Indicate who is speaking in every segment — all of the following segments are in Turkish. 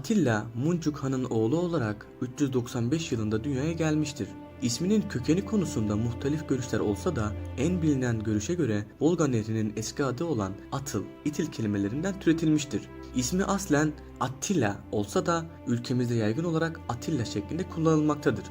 Speaker 1: Atilla Muncuk Han'ın oğlu olarak 395 yılında dünyaya gelmiştir. İsminin kökeni konusunda muhtelif görüşler olsa da en bilinen görüşe göre Volga Nehri'nin eski adı olan Atıl, İtil kelimelerinden türetilmiştir. İsmi aslen Attila olsa da ülkemizde yaygın olarak Atilla şeklinde kullanılmaktadır.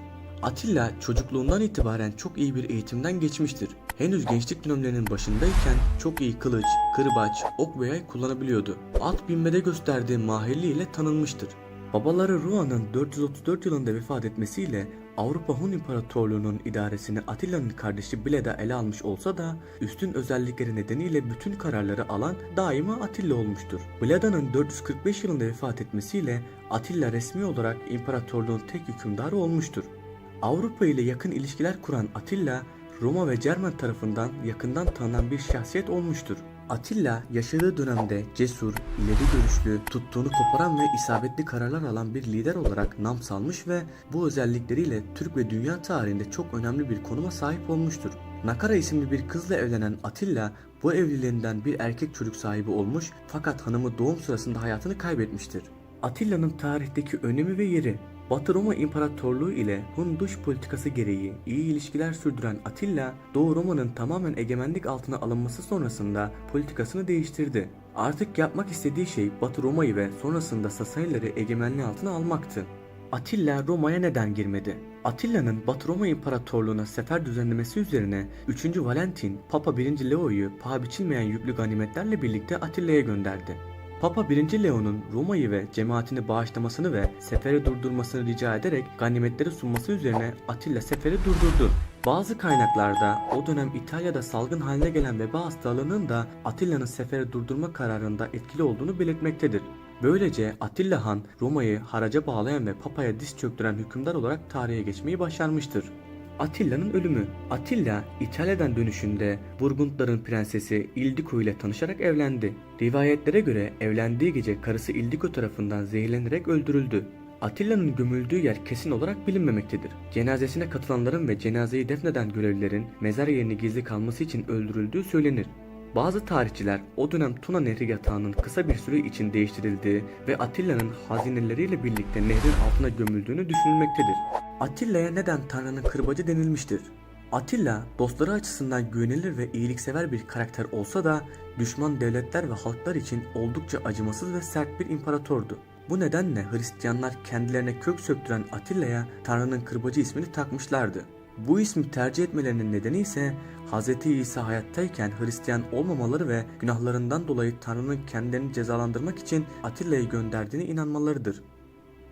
Speaker 1: Atilla çocukluğundan itibaren çok iyi bir eğitimden geçmiştir. Henüz gençlik dönemlerinin başındayken çok iyi kılıç, kırbaç, ok ve yay kullanabiliyordu. At binmede gösterdiği mahirliğiyle tanınmıştır. Babaları Ruan'ın 434 yılında vefat etmesiyle Avrupa Hun İmparatorluğu'nun idaresini Atilla'nın kardeşi Bleda ele almış olsa da üstün özellikleri nedeniyle bütün kararları alan daima Atilla olmuştur. Bleda'nın 445 yılında vefat etmesiyle Atilla resmi olarak imparatorluğun tek hükümdarı olmuştur. Avrupa ile yakın ilişkiler kuran Atilla, Roma ve Cermen tarafından yakından tanınan bir şahsiyet olmuştur. Atilla yaşadığı dönemde cesur, ileri görüşlü, tuttuğunu koparan ve isabetli kararlar alan bir lider olarak nam salmış ve bu özellikleriyle Türk ve dünya tarihinde çok önemli bir konuma sahip olmuştur. Nakara isimli bir kızla evlenen Atilla bu evliliğinden bir erkek çocuk sahibi olmuş fakat hanımı doğum sırasında hayatını kaybetmiştir. Atilla'nın tarihteki önemi ve yeri Batı Roma İmparatorluğu ile Hun dış politikası gereği iyi ilişkiler sürdüren Atilla, Doğu Roma'nın tamamen egemenlik altına alınması sonrasında politikasını değiştirdi. Artık yapmak istediği şey Batı Roma'yı ve sonrasında Sasanileri egemenliği altına almaktı. Atilla Roma'ya neden girmedi? Atilla'nın Batı Roma İmparatorluğu'na sefer düzenlemesi üzerine 3. Valentin, Papa 1. Leo'yu paha biçilmeyen yüklü ganimetlerle birlikte Atilla'ya gönderdi. Papa 1. Leo'nun Roma'yı ve cemaatini bağışlamasını ve seferi durdurmasını rica ederek ganimetleri sunması üzerine Atilla seferi durdurdu. Bazı kaynaklarda o dönem İtalya'da salgın haline gelen veba hastalığının da Atilla'nın seferi durdurma kararında etkili olduğunu belirtmektedir. Böylece Attila Han Roma'yı haraca bağlayan ve Papa'ya diz çöktüren hükümdar olarak tarihe geçmeyi başarmıştır. Attilla'nın ölümü. Attila İtalya'dan dönüşünde Burgundların prensesi Ildiko ile tanışarak evlendi. Rivayetlere göre evlendiği gece karısı Ildiko tarafından zehirlenerek öldürüldü. Attilla'nın gömüldüğü yer kesin olarak bilinmemektedir. Cenazesine katılanların ve cenazeyi defneden görevlilerin mezar yerini gizli kalması için öldürüldüğü söylenir. Bazı tarihçiler o dönem Tuna Nehri yatağının kısa bir süre için değiştirildiği ve Attilla'nın hazineleriyle birlikte nehrin altına gömüldüğünü düşünülmektedir. Attilla'ya neden Tanrı'nın kırbacı denilmiştir? Attila dostları açısından güvenilir ve iyiliksever bir karakter olsa da düşman devletler ve halklar için oldukça acımasız ve sert bir imparatordu. Bu nedenle Hristiyanlar kendilerine kök söktüren Attilla'ya Tanrı'nın kırbacı ismini takmışlardı. Bu ismi tercih etmelerinin nedeni ise Hz. İsa hayattayken Hristiyan olmamaları ve günahlarından dolayı Tanrı'nın kendilerini cezalandırmak için Attilla'yı gönderdiğine inanmalarıdır.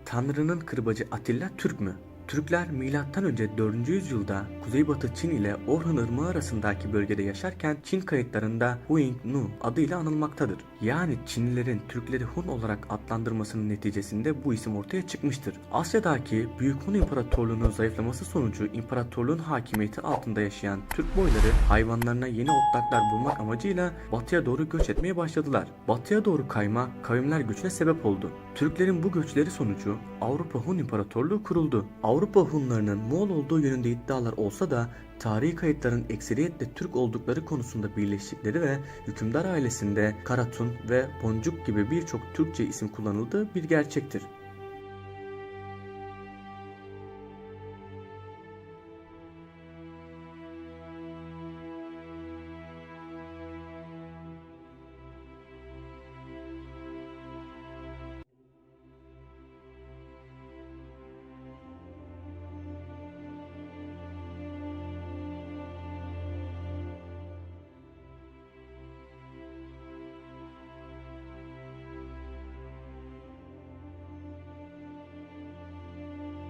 Speaker 1: Tanrı'nın kırbacı Atilla Türk mü? Türkler M.Ö. 4. yüzyılda Kuzeybatı Çin ile Orhun Irmağı arasındaki bölgede yaşarken Çin kayıtlarında Huing Nu adıyla anılmaktadır. Yani Çinlilerin Türkleri Hun olarak adlandırmasının neticesinde bu isim ortaya çıkmıştır. Asya'daki Büyük Hun İmparatorluğu'nun zayıflaması sonucu imparatorluğun hakimiyeti altında yaşayan Türk boyları hayvanlarına yeni otlaklar bulmak amacıyla batıya doğru göç etmeye başladılar. Batıya doğru kayma kavimler göçüne sebep oldu. Türklerin bu göçleri sonucu Avrupa Hun İmparatorluğu kuruldu. Avrupa Hunlarının Moğol olduğu yönünde iddialar olsa da tarihi kayıtların ekseriyetle Türk oldukları konusunda birleştikleri ve hükümdar ailesinde Karatun ve Boncuk gibi birçok Türkçe isim kullanıldığı bir gerçektir.